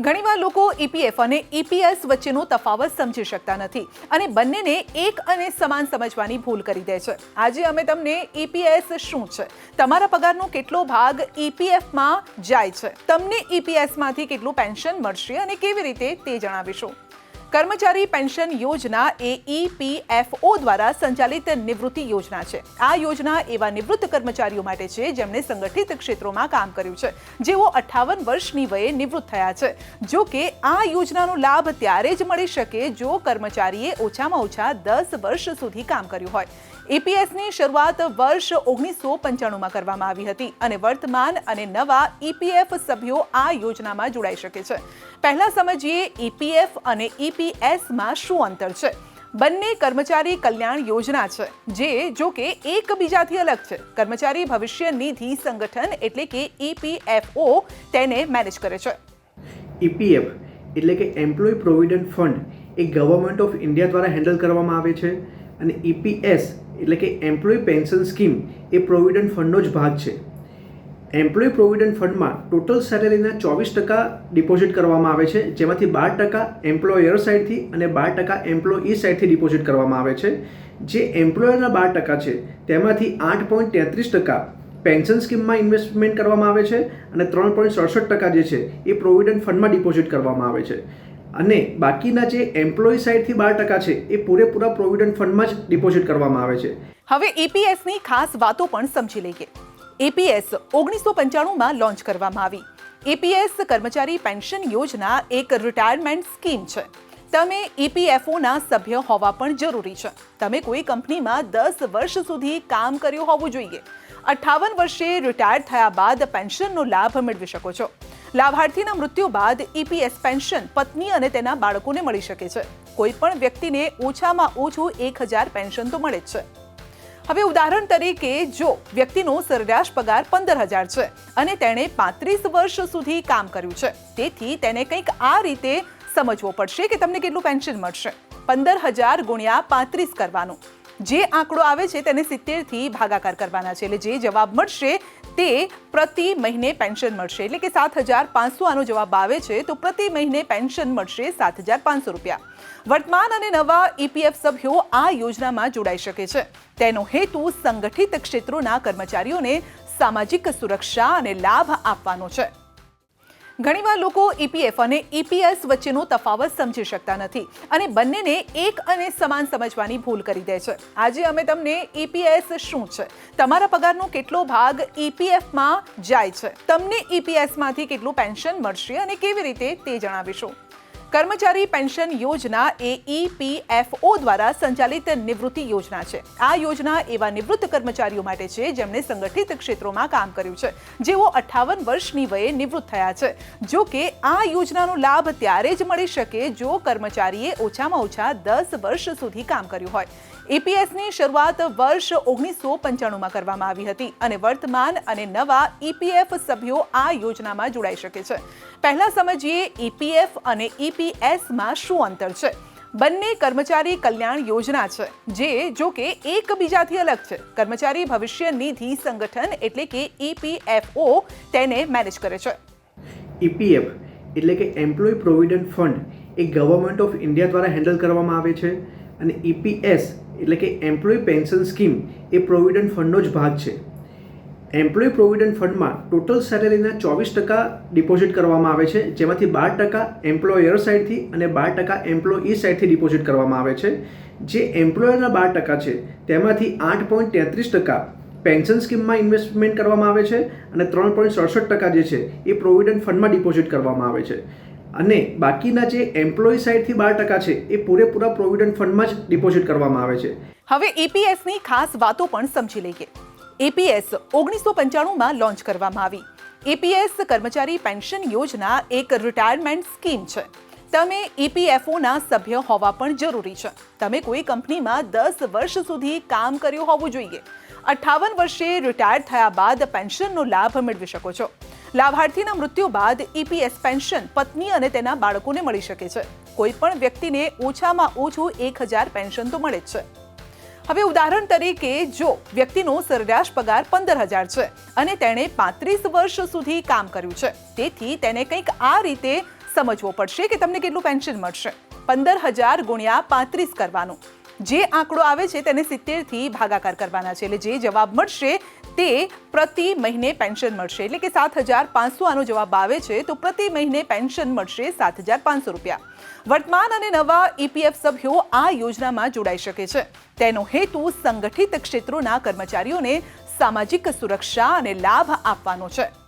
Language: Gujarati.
ઘણીવાર લોકો ઈપીએફ અને ઈપીએસ વચ્ચેનો તફાવત સમજી શકતા નથી અને બંનેને એક અને સમાન સમજવાની ભૂલ કરી દે છે. આજે અમે તમને ઈપીએસ શું છે? તમારા પગારનો કેટલો ભાગ ઈપીએફમાં જાય છે? તમને ઈપીએસમાંથી કેટલું પેન્શન મળશે અને કેવી રીતે તે જણાવીશું. કર્મચારી પેન્શન યોજના એ ઈપીએફઓ દ્વારા સંચાલિત નિવૃત્તિ યોજના છે. આ યોજના એવા નિવૃત્ત કર્મચારીઓ માટે છે જેમણે સંગઠિત ક્ષેત્રોમાં કામ કર્યું છે. જેઓ અઠ્ઠાવન વર્ષની વયે નિવૃત્ત થયા છે. જો કે આ યોજનાનો લાભ ત્યારે જ મળી શકે જો કર્મચારીએ ઓછામાં ઓછા દસ વર્ષ સુધી કામ કર્યું હોય. ઈપીએસની શરૂઆત વર્ષ ઓગણીસો પંચાણુંમાં કરવામાં આવી હતી અને વર્તમાન અને નવા ઈપીએફ સભ્યો આ યોજનામાં જોડાઈ શકે છે. પહેલા સમજીએ ઈપીએફ અને ઈપીએસમાં શું અંતર છે? બંને કર્મચારી કલ્યાણ યોજના છે, જે જો કે એકબીજાથી અલગ છે. કર્મચારી ભવિષ્ય નિધિ સંગઠન એટલે કે ઈપીએફઓ તેને મેનેજ કરે છે. ઈપીએફ એટલે કે એમ્પ્લોય પ્રોવિડન્ટ ફંડ એ ગવર્મેન્ટ ઓફ ઇન્ડિયા દ્વારા હેન્ડલ કરવામાં આવે છે અને ઈપીએસ એટલે કે એમ્પ્લોય પેન્શન સ્કીમ એ પ્રોવિડન્ટ ફંડનો જ ભાગ છે. એમ્પ્લોય પ્રોવિડન્ટ ફંડમાં ટોટલ સેલેરીના ચોવીસ ટકા ડિપોઝિટ કરવામાં આવે છે, જેમાંથી બાર ટકા એમ્પ્લોયર સાઇડથી અને બાર ટકા એમ્પ્લોયી સાઇડથી ડિપોઝિટ કરવામાં આવે છે. જે એમ્પ્લોયરના બાર ટકા છે, તેમાંથી આઠ પોઈન્ટ તેત્રીસ ટકા પેન્શન સ્કીમમાં ઇન્વેસ્ટમેન્ટ કરવામાં આવે છે અને ત્રણ પોઈન્ટ સડસઠ ટકા જે છે, એ પ્રોવિડન્ટ ફંડમાં ડિપોઝિટ કરવામાં આવે છે. અને બાકીના જે એમ્પ્લોય સાઇડથી બાર ટકા છે, એ પૂરેપૂરા પ્રોવિડન્ટ ફંડમાં જ ડિપોઝિટ કરવામાં આવે છે. હવે ઈપીએસની ખાસ વાતો પણ સમજી લઈએ. એપીએસ ઓગણીસો પંચાણુંમાં લોન્ચ કરવામાં આવી. એપીએસ કર્મચારી પેન્શન યોજના એક રિટાયરમેન્ટ સ્કીમ છે. તમે ઈપીએફઓના સભ્ય હોવા પણ જરૂરી છે. તમે કોઈ કંપનીમાં દસ વર્ષ સુધી કામ કર્યું હોવું જોઈએ. અઠ્ઠાવન વર્ષે રિટાયર થયા બાદ પેન્શનનો લાભ મેળવી શકો છો. લાભાર્થીના મૃત્યુ બાદ ઈપીએસ પેન્શન પત્ની અને તેના બાળકોને મળી શકે છે. કોઈ પણ વ્યક્તિને ઓછામાં ઓછું એક હજાર પેન્શન તો મળે જ છે. હવે ઉદાહરણ તરીકે જો વ્યક્તિનો સરેરાશ પગાર પંદર હજાર છે અને તેણે પાંત્રીસ વર્ષ સુધી કામ કર્યું છે, તેથી તેને કંઈક આ રીતે સમજવો પડશે કે તમને કેટલું પેન્શન મળશે. પંદર હજાર ગુણ્યા પાંત્રીસ કરવાનું. જે આંકડો આવે છે તેને સિત્તેરથી ભાગાકાર કરવાના છે. એટલે જે જવાબ મળશે તે પ્રતિ મહિને પેન્શન મળશે. એટલે કે સાત હજાર પાંચસો આનો જવાબ આવે છે તો પ્રતિ મહિને પેન્શન મળશે સાત હજાર પાંચસો રૂપિયા. વર્તમાન અને નવા ઈપીએફ સભ્યો આ યોજનામાં જોડાઈ શકે છે. તેનો હેતુ સંગઠિત ક્ષેત્રોના કર્મચારીઓને સામાજિક સુરક્ષા અને લાભ આપવાનો છે. ઘણીવાર લોકો ઈપીએફ અને ઈપીએસ વચ્ચેનો તફાવત સમજી શકતા નથી અને બંનેને એક અને સમાન સમજવાની ભૂલ કરી દે છે. આજે અમે તમને ઈપીએસ શું છે? તમારા પગારનો કેટલો ભાગ ઈપીએફમાં જાય છે? તમને ઈપીએસમાંથી કેટલું પેન્શન મળશે અને કેવી રીતે તે જણાવીશું. કર્મચારી પેન્શન યોજના એ ઈપીએફઓ દ્વારા સંચાલિત નિવૃત્તિ યોજના છે. આ યોજના એવા નિવૃત્ત કર્મચારીઓ માટે છે જેમણે સંગઠિત ક્ષેત્રોમાં કામ કર્યું છે. જેઓ અઠ્ઠાવન વર્ષની વયે નિવૃત્ત થયા છે. જો કે આ યોજનાનો લાભ ત્યારે જ મળી શકે જો કર્મચારીએ ઓછામાં ઓછા દસ વર્ષ સુધી કામ કર્યું હોય. ઈપીએસની શરૂઆત વર્ષ ઓગણીસો પંચાણુંમાં કરવામાં આવી હતી અને વર્તમાન અને નવા ઈપીએફ સભ્યો આ યોજનામાં જોડાઈ શકે છે. પહેલા સમજીએ ઈપીએફ અને ઈપીએસમાં શું અંતર છે? બંને કર્મચારી કલ્યાણ યોજના છે, જે જો કે એકબીજાથી અલગ છે. કર્મચારી ભવિષ્ય નિધિ સંગઠન એટલે કે ઈપીએફઓ તેને મેનેજ કરે છે. ઈપીએફ એટલે કે એમ્પ્લોય પ્રોવિડન્ટ ફંડ એ ગવર્મેન્ટ ઓફ ઇન્ડિયા દ્વારા હેન્ડલ કરવામાં આવે છે અને ઈપીએસ એટલે કે એમ્પ્લોય પેન્શન સ્કીમ એ પ્રોવિડન્ટ ફંડનો જ ભાગ છે. એમ્પ્લોય પ્રોવિડન્ટ ફંડમાં ટોટલ સેલેરીના ચોવીસ ટકા ડિપોઝિટ કરવામાં આવે છે, જેમાંથી બાર ટકા એમ્પ્લોયર સાઇડથી અને બાર ટકા એમ્પ્લોયી સાઇડથી ડિપોઝિટ કરવામાં આવે છે. જે એમ્પ્લોયરના બાર ટકા છે, તેમાંથી આઠ પોઈન્ટ તેત્રીસ ટકા પેન્શન સ્કીમમાં ઇન્વેસ્ટમેન્ટ કરવામાં આવે છે અને ત્રણ પોઈન્ટ સડસઠ ટકા જે છે, એ પ્રોવિડન્ટ ફંડમાં ડિપોઝિટ કરવામાં આવે છે. અને બાકીના જે એમ્પ્લોય સાઈડથી બાર ટકા છે, એ પૂરેપૂરા પ્રોવિડન્ટ ફંડમાં જ ડિપોઝિટ કરવામાં આવે છે. હવે એપીએસની ખાસ વાતો પણ સમજી લઈએ. એપીએસ ઓગણીસો પંચાણુંમાં લોન્ચ કરવામાં આવી. એપીએસ કર્મચારી પેન્શન યોજના એક રિટાયરમેન્ટ સ્કીમ છે. તમે ઈપીએફઓના સભ્ય હોવા પણ જરૂરી છે. તમે કોઈ કંપનીમાં દસ વર્ષ સુધી કામ કર્યું હોવું જોઈએ. અઠ્ઠાવન વર્ષે રિટાયર થયા બાદ પેન્શનનો લાભ મેળવી શકો છો. લાભાર્થીના મૃત્યુ બાદ ઈપીએસ પેન્શન પત્ની અને તેના બાળકોને મળી શકે છે. કોઈ પણ વ્યક્તિને ઓછામાં ઓછું એક હજાર પેન્શન તો મળે જ છે. હવે ઉદાહરણ તરીકે જો વ્યક્તિનો સરેરાશ પગાર પંદર હજાર છે અને તેણે પાંત્રીસ વર્ષ સુધી કામ કર્યું છે, તેથી તેને કંઈક આ રીતે સમજવો પડશે કે તમને કેટલું પેન્શન મળશે. પંદર હજાર ગુણ્યા પાંત્રીસ કરવાનું. જે આંકડો આવે છે તેને સિત્તેરથી ભાગાકાર કરવાના છે. એટલે જે જવાબ મળશે તે પ્રતિ મહિને પેન્શન મળશે. એટલે કે સાત હજાર પાંચસો આનો જવાબ આવે છે તો પ્રતિ મહિને પેન્શન મળશે સાત હજાર પાંચસો રૂપિયા. વર્તમાન અને નવા ઈપીએફ સભ્યો આ યોજનામાં જોડાઈ શકે છે. તેનો હેતુ સંગઠિત ક્ષેત્રોના કર્મચારીઓને સામાજિક સુરક્ષા અને લાભ આપવાનો છે.